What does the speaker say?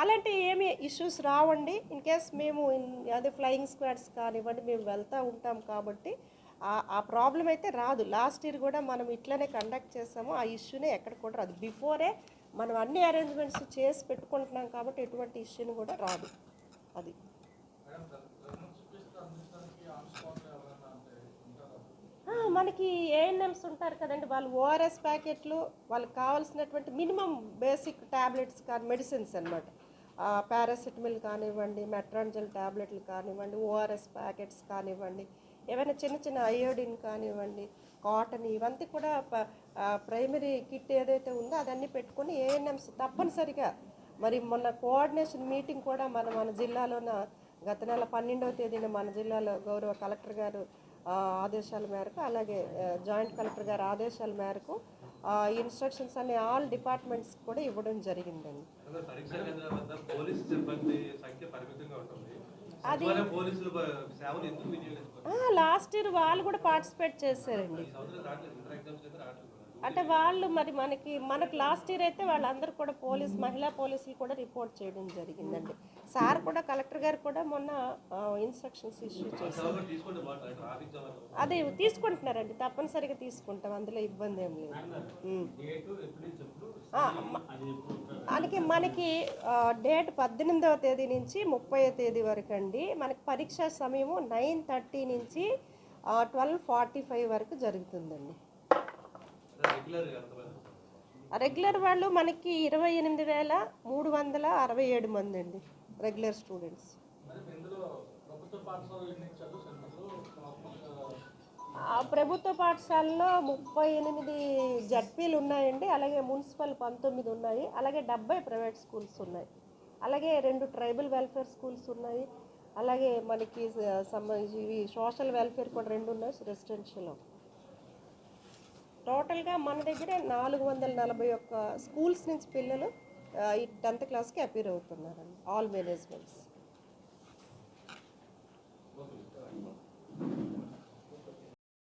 అలాంటి ఏమి ఇష్యూస్ రావండి. ఇన్ కేస్ మేము అదే ఫ్లయింగ్ స్క్వాడ్స్ కానివ్వండి మేము వెళ్తూ ఉంటాం కాబట్టి ఆ- ప్రాబ్లం అయితే రాదు. లాస్ట్ ఇయర్ కూడా మనం ఇట్లనే కండక్ట్ చేసాము. ఆ ఇష్యూనే ఎక్కడ కూడా రాదు. బిఫోరే మనం అన్ని అరేంజ్మెంట్స్ చేసి పెట్టుకుంటున్నాం కాబట్టి ఎటువంటి ఇష్యూని కూడా రాదు. అది. మనకి ఏఎన్ఎంస్ ఉంటారు కదండి. వాళ్ళు ఓఆర్ఎస్ ప్యాకెట్లు వాళ్ళకి కావాల్సినటువంటి మినిమం బేసిక్ ట్యాబ్లెట్స్ కానీ మెడిసిన్స్ అనమాట పారాసిటమిల్ కానివ్వండి మెట్రాంజల్ ట్యాబ్లెట్లు కానివ్వండి ఓఆర్ఎస్ ప్యాకెట్స్ కానివ్వండి ఏవైనా చిన్న చిన్న అయోడిన్ కానివ్వండి కాటన్ ఇవంతా కూడా ప్రైమరీ కిట్ ఏదైతే ఉందో అదన్నీ పెట్టుకొని ఏఎన్ఎంస్ తప్పనిసరిగా మరి మొన్న కోఆర్డినేషన్ మీటింగ్ కూడా మన మన జిల్లాలోన గత నెల పన్నెండవ తేదీన మన జిల్లాలో గౌరవ కలెక్టర్ గారు ఆదేశాల మేరకు అలాగే జాయింట్ కలెక్టర్ గారి ఆదేశాల మేరకు ఇన్స్ట్రక్షన్స్ అన్ని ఆల్ డిపార్ట్మెంట్స్ కూడా ఇవ్వడం జరిగిందండి. అదే లాస్ట్ ఇయర్ వాళ్ళు కూడా పార్టిసిపేట్ చేశారండి. అంటే వాళ్ళు మరి మనకి మనకు లాస్ట్ ఇయర్ అయితే వాళ్ళందరూ కూడా పోలీస్ మహిళా పోలీసులు కూడా రిపోర్ట్ చేయడం జరిగిందండి. సార్ కూడా కలెక్టర్ గారు కూడా మొన్న ఇన్స్ట్రక్షన్స్ ఇష్యూ చేశారు. అదే తీసుకుంటున్నారండి. తప్పనిసరిగా తీసుకుంటాం. అందులో ఇబ్బంది ఏం లేదు. మ- మనకి డేట్ పద్దెనిమిదవ తేదీ నుంచి ముప్పై తేదీ వరకు అండి. మనకి పరీక్షా సమయము నైన్ థర్టీ నుంచి ట్వెల్వ్ ఫార్టీ ఫైవ్ వరకు జరుగుతుందండి. రెగ్యులర్ వాళ్ళు మనకి ఇరవై ఎనిమిది వేల మూడు వందల అరవై ఏడు మంది అండి రెగ్యులర్ స్టూడెంట్స్ ప్రభుత్వ పాఠశాలలో ముప్పై ఎనిమిది జడ్పీలు ఉన్నాయండి అలాగే మున్సిపల్ పంతొమ్మిది ఉన్నాయి అలాగే డెబ్బై ప్రైవేట్ స్కూల్స్ ఉన్నాయి. అలాగే రెండు ట్రైబల్ వెల్ఫేర్ స్కూల్స్ ఉన్నాయి అలాగే మనకి సంబంధించి సోషల్ వెల్ఫేర్ కూడా రెండు ఉన్నాయి రెసిడెన్షియల్ టోటల్గా మన దగ్గర నాలుగు వందల నలభై ఒక్క స్కూల్స్ నుంచి పిల్లలు ఈ టెన్త్ క్లాస్కి అపీర్ అవుతున్నారండి. All managements.